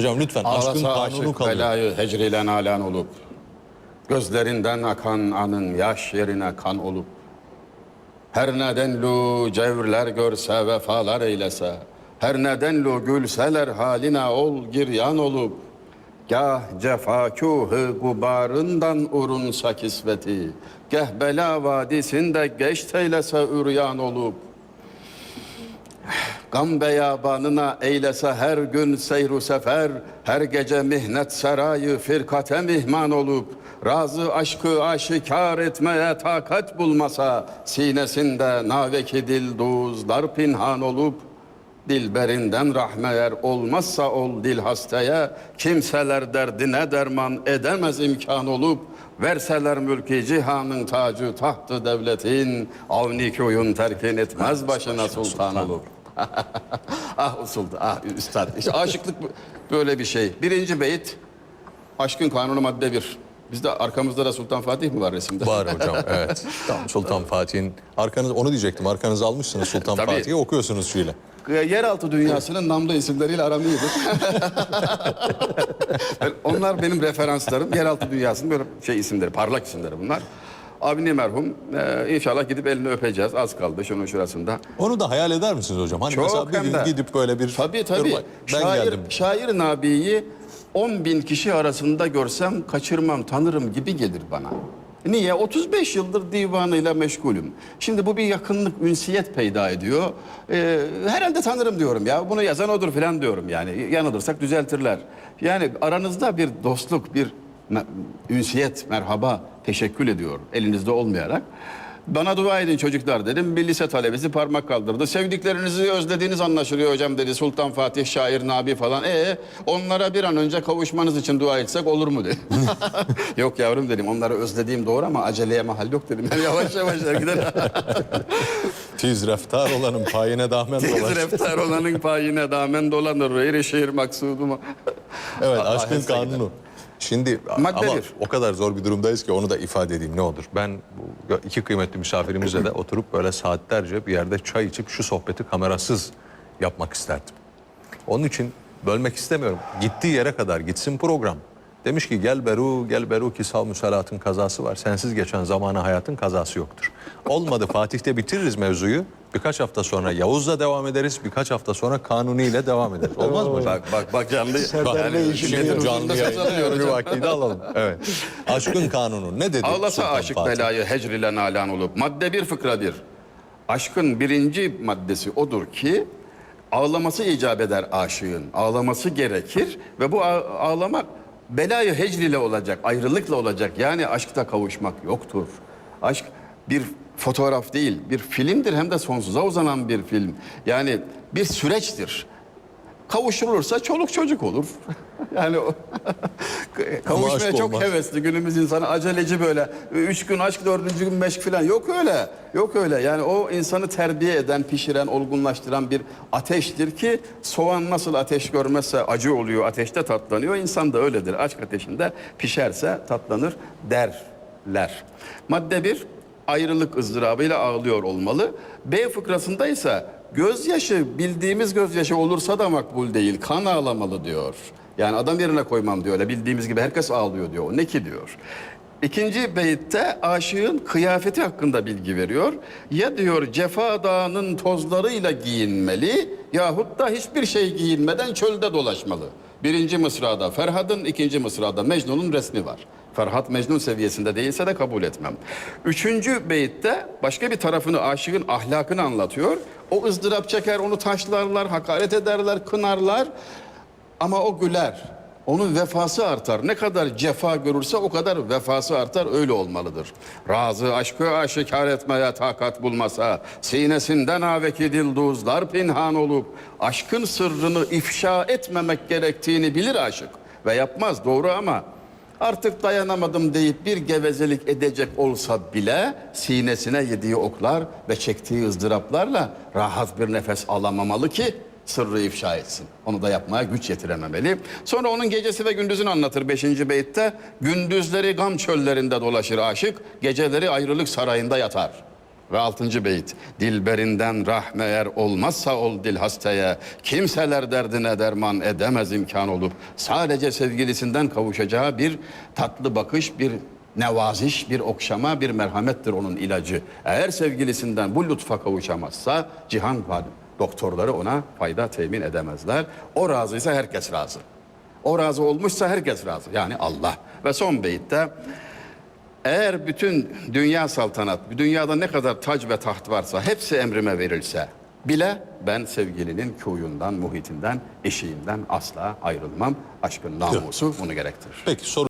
Hocam lütfen aşkın kanunu kalıyor. belayı hecriyle nalan olup Gözlerinden akan anın yaş yerine kan olup Her nedenlu cevrler görse vefalar eylese Her nedenlu gülseler haline ol giryan olup Gah cefakuhu gubarından urunsa kisveti Geh bela vadisinde geç eylese üryan olup Gam beyabanına eylese her gün seyru sefer, her gece mihnet serayı firkate mihman olup, razı aşkı aşikar etmeye takat bulmasa, sinesinde naveki dilduzlar pinhan olup, dilberinden rahmeyer olmazsa ol dil hastaya, kimseler derdine derman edemez imkan olup, verseler mülki cihanın tacı tahtı devletin, avni köyün terkin etmez başına sultan olur. ah usuldu, ah üstad. İşte aşıklık böyle bir şey. Birinci beyit, aşkın kanunu madde bir. Bizde arkamızda da Sultan Fatih mi var resimde? Var hocam evet. Tam Sultan Fatih'in arkanız onu diyecektim. Arkanızı almışsınız Sultan. Fatih'i okuyorsunuz şöyle. Yeraltı dünyasının namlı isimleriyle aram iyidir. Onlar benim referanslarım. Yeraltı dünyasının böyle şey isimleri, parlak isimleri bunlar. Avni merhum. Ee, inşallah gidip elini öpeceğiz. Az kaldı şunun şurasında. Onu da hayal eder misiniz hocam? Hani Çok mesela bir gün de. gidip böyle bir Tabii tabii. Ben şair, geldim. şair Nabi'yi 10 bin kişi arasında görsem kaçırmam, tanırım gibi gelir bana. Niye? 35 yıldır divanıyla meşgulüm. Şimdi bu bir yakınlık, ünsiyet peyda ediyor. Ee, herhalde tanırım diyorum ya. Bunu yazan odur falan diyorum yani. Yanılırsak düzeltirler. Yani aranızda bir dostluk, bir ünsiyet, merhaba, teşekkür ediyor elinizde olmayarak. Bana dua edin çocuklar dedim. Bir lise talebesi parmak kaldırdı. Sevdiklerinizi özlediğiniz anlaşılıyor hocam dedi. Sultan Fatih, şair, Nabi falan. E onlara bir an önce kavuşmanız için dua etsek olur mu dedi. yok yavrum dedim. Onları özlediğim doğru ama aceleye mahal yok dedim. Yani yavaş yavaş gider. Tiz reftar olanın payine damen Tez dolar. reftar olanın payine damen dolanır. Erişir maksuduma. Evet aşkın aheste gider. Şimdi Madde ama o kadar zor bir durumdayız ki onu da ifade edeyim ne olur. Ben bu iki kıymetli misafirimizle de oturup böyle saatlerce bir yerde çay içip şu sohbeti kamerasız yapmak isterdim. Onun için bölmek istemiyorum. Gittiği yere kadar gitsin program. Demiş ki gel Beru, gel Beru ki sal müsalatın kazası var. Sensiz geçen zamana hayatın kazası yoktur. Olmadı Fatih'te bitiririz mevzuyu. Birkaç hafta sonra Yavuz'la devam ederiz. Birkaç hafta sonra Kanuni ile devam ederiz. Olmaz mı? Bak bak bak canlı. Bak, Yani şimdi canlı sazanıyor Bir vakti de alalım. Evet. Aşkın kanunu ne dedi? Ağlasa Sultan aşık Fatih? belayı hecrile nalan olup. Madde bir fıkra bir. Aşkın birinci maddesi odur ki ağlaması icap eder aşığın. Ağlaması gerekir ve bu ağ- ağlamak belayı hecrile olacak, ayrılıkla olacak. Yani aşkta kavuşmak yoktur. Aşk bir fotoğraf değil, bir filmdir hem de sonsuza uzanan bir film. Yani bir süreçtir. Kavuşulursa çoluk çocuk olur. yani kavuşmaya çok olmaz. hevesli günümüz insanı aceleci böyle. Üç gün aşk, dördüncü gün meşk falan. Yok öyle. Yok öyle. Yani o insanı terbiye eden, pişiren, olgunlaştıran bir ateştir ki soğan nasıl ateş görmezse acı oluyor, ateşte tatlanıyor. İnsan da öyledir. Aşk ateşinde pişerse tatlanır derler. Madde bir, ayrılık ızdırabıyla ağlıyor olmalı. B fıkrasında ise gözyaşı bildiğimiz gözyaşı olursa da makbul değil. Kan ağlamalı diyor. Yani adam yerine koymam diyor. Öyle bildiğimiz gibi herkes ağlıyor diyor. O ne ki diyor. İkinci beyitte aşığın kıyafeti hakkında bilgi veriyor. Ya diyor cefa dağının tozlarıyla giyinmeli yahut da hiçbir şey giyinmeden çölde dolaşmalı. Birinci mısrada Ferhat'ın, ikinci mısrada Mecnun'un resmi var. Ferhat Mecnun seviyesinde değilse de kabul etmem. Üçüncü beyitte başka bir tarafını aşığın ahlakını anlatıyor. O ızdırap çeker, onu taşlarlar, hakaret ederler, kınarlar. Ama o güler. Onun vefası artar. Ne kadar cefa görürse o kadar vefası artar. Öyle olmalıdır. Razı aşkı aşikar etmeye takat bulmasa, sinesinden aveki dilduzlar pinhan olup, aşkın sırrını ifşa etmemek gerektiğini bilir aşık. Ve yapmaz doğru ama artık dayanamadım deyip bir gevezelik edecek olsa bile sinesine yediği oklar ve çektiği ızdıraplarla rahat bir nefes alamamalı ki sırrı ifşa etsin. Onu da yapmaya güç yetirememeli. Sonra onun gecesi ve gündüzünü anlatır 5. beytte. Gündüzleri gam çöllerinde dolaşır aşık, geceleri ayrılık sarayında yatar. Ve altıncı beyit. Dilberinden rahme eğer olmazsa ol dil hastaya. Kimseler derdine derman edemez imkan olup. Sadece sevgilisinden kavuşacağı bir tatlı bakış, bir nevaziş, bir okşama, bir merhamettir onun ilacı. Eğer sevgilisinden bu lütfa kavuşamazsa cihan var. Doktorları ona fayda temin edemezler. O razıysa herkes razı. O razı olmuşsa herkes razı. Yani Allah. Ve son beyitte eğer bütün dünya saltanat, dünyada ne kadar tac ve taht varsa hepsi emrime verilse bile ben sevgilinin kuyundan, muhitinden, eşiğinden asla ayrılmam. Aşkın namusu bunu gerektirir. Peki soru